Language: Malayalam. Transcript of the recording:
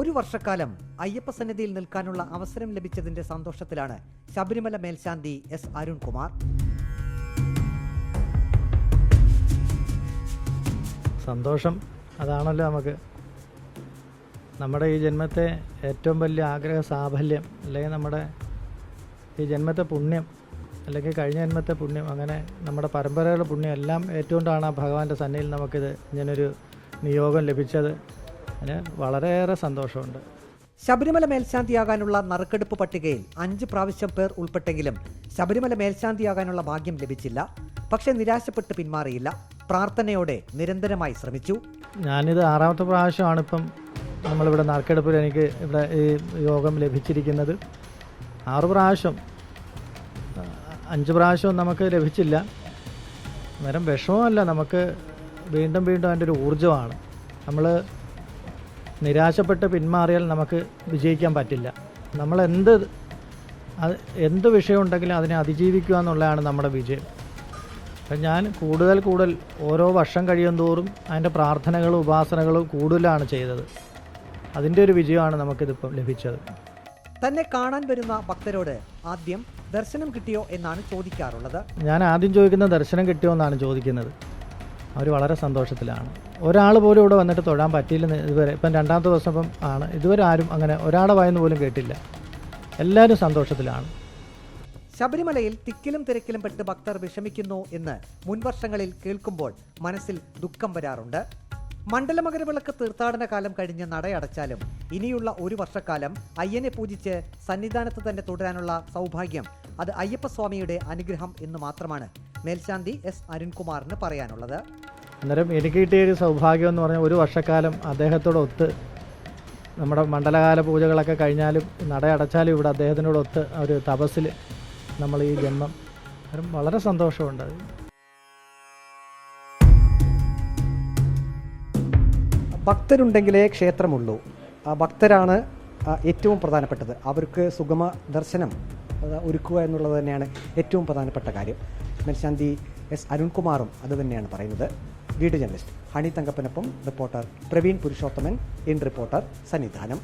ഒരു വർഷക്കാലം അയ്യപ്പ സന്നിധിയിൽ നിൽക്കാനുള്ള അവസരം ലഭിച്ചതിന്റെ സന്തോഷത്തിലാണ് ശബരിമല മേൽശാന്തി എസ് അരുൺകുമാർ. സന്തോഷം അതാണല്ലോ നമുക്ക്. നമ്മുടെ ഈ ജന്മത്തെ ഏറ്റവും വലിയ ആഗ്രഹ സാഫല്യം അല്ലെങ്കിൽ നമ്മുടെ ഈ ജന്മത്തെ പുണ്യം അല്ലെങ്കിൽ കഴിഞ്ഞ ജന്മത്തെ പുണ്യം അങ്ങനെ നമ്മുടെ പരമ്പരകളുടെ പുണ്യം എല്ലാം ഏറ്റുകൊണ്ടാണ് ആ ഭഗവാന്റെ സന്നിധിയിൽ നമുക്കിത് ഇങ്ങനൊരു നിയോഗം ലഭിച്ചത്. അതിന് വളരെയേറെ സന്തോഷമുണ്ട്. ശബരിമല മേൽശാന്തിയാകാനുള്ള നറുക്കെടുപ്പ് പട്ടികയിൽ അഞ്ച് പ്രാവശ്യം പേർ ഉൾപ്പെട്ടെങ്കിലും ശബരിമല മേൽശാന്തിയാകാനുള്ള ഭാഗ്യം ലഭിച്ചില്ല. പക്ഷെ നിരാശപ്പെട്ട് പിന്മാറിയില്ല. പ്രാർത്ഥനയോടെ നിരന്തരമായി ശ്രമിച്ചു. ഞാനിത് ആറാമത്തെ പ്രാവശ്യമാണ് ഇപ്പം നമ്മളിവിടെ നറുക്കെടുപ്പിൽ എനിക്ക് ഇവിടെ ഈ യോഗം ലഭിച്ചിരിക്കുന്നത്. ആറ് പ്രാവശ്യം അഞ്ച് പ്രാവശ്യം നമുക്ക് ലഭിച്ചില്ല. അന്നേരം വിഷമമല്ല നമുക്ക് വീണ്ടും വീണ്ടും അതിന്റെ ഒരു ഊർജമാണ്. നമ്മൾ നിരാശപ്പെട്ട് പിന്മാറിയാൽ നമുക്ക് വിജയിക്കാൻ പറ്റില്ല. നമ്മൾ എന്ത് എന്ത് വിഷയം ഉണ്ടെങ്കിലും അതിനെ അതിജീവിക്കുക എന്നുള്ളതാണ് നമ്മുടെ വിജയം. അപ്പം ഞാൻ കൂടുതൽ കൂടുതൽ ഓരോ വർഷം കഴിയും തോറും അതിന്റെ പ്രാർത്ഥനകളും ഉപാസനകളും കൂടുതലാണ് ചെയ്തത്. അതിന്റെ ഒരു വിജയമാണ് നമുക്കിതിപ്പം ലഭിച്ചത്. തന്നെ കാണാൻ വരുന്ന ഭക്തരോട് ആദ്യം ദർശനം കിട്ടിയോ എന്നാണ് ചോദിക്കാറുള്ളത്. ഞാൻ ആദ്യം ചോദിക്കുന്ന ദർശനം കിട്ടിയോ എന്നാണ് ചോദിക്കുന്നത്. അവർ വളരെ സന്തോഷത്തിലാണ്. ഒരാൾ പോലും ഇവിടെ വന്നിട്ട് തൊഴാൻ പറ്റിയില്ലെന്ന് ഇതുവരെ. ഇപ്പം രണ്ടാമത്തെ ദിവസം ഇപ്പം ആണ്. ഇതുവരെ ആരും അങ്ങനെ ഒരാളെ വായന്ന് പോലും കേട്ടില്ല. എല്ലാവരും സന്തോഷത്തിലാണ്. ശബരിമലയിൽ തിക്കിലും തിരക്കിലും പെട്ട് ഭക്തർ വിഷമിക്കുന്നു എന്ന് മുൻവർഷങ്ങളിൽ കേൾക്കുമ്പോൾ മനസ്സിൽ ദുഃഖം വരാറുണ്ട്. മണ്ഡലമകരവിളക്ക് തീർത്ഥാടന കാലം കഴിഞ്ഞ് നടയടച്ചാലും ഇനിയുള്ള ഒരു വർഷക്കാലം അയ്യനെ പൂജിച്ച് സന്നിധാനത്ത് തന്നെ തുടരാനുള്ള സൗഭാഗ്യം അത് അയ്യപ്പസ്വാമിയുടെ അനുഗ്രഹം എന്ന് മാത്രമാണ്. മേൽശാന്തി എസ് അരുൺകുമാറിന് പറയാനുള്ളത്. അന്നേരം എനിക്ക് കിട്ടിയ ഒരു സൗഭാഗ്യം എന്ന് പറഞ്ഞാൽ ഒരു വർഷക്കാലം അദ്ദേഹത്തോട് ഒത്ത് നമ്മുടെ മണ്ഡലകാല പൂജകളൊക്കെ കഴിഞ്ഞാലും നട അടച്ചാലും ഇവിടെ അദ്ദേഹത്തിനോടൊത്ത് ഒരു തപസ്സിൽ നമ്മൾ ഈ ജന്മം വളരെ സന്തോഷമുണ്ട്. ഭക്തരുണ്ടെങ്കിലേ ക്ഷേത്രമുള്ളൂ. ആ ഭക്തരാണ് ഏറ്റവും പ്രധാനപ്പെട്ടത്. അവർക്ക് സുഗമ ദർശനം ഒരുക്കുക എന്നുള്ളത് തന്നെയാണ് ഏറ്റവും പ്രധാനപ്പെട്ട കാര്യം. മേൽശാന്തി എസ് അരുൺകുമാറും അതുതന്നെയാണ് പറയുന്നത്. Video journalist Honey തങ്കപ്പനൊപ്പം reporter Praveen Purushothaman in reporter Sannidhanam.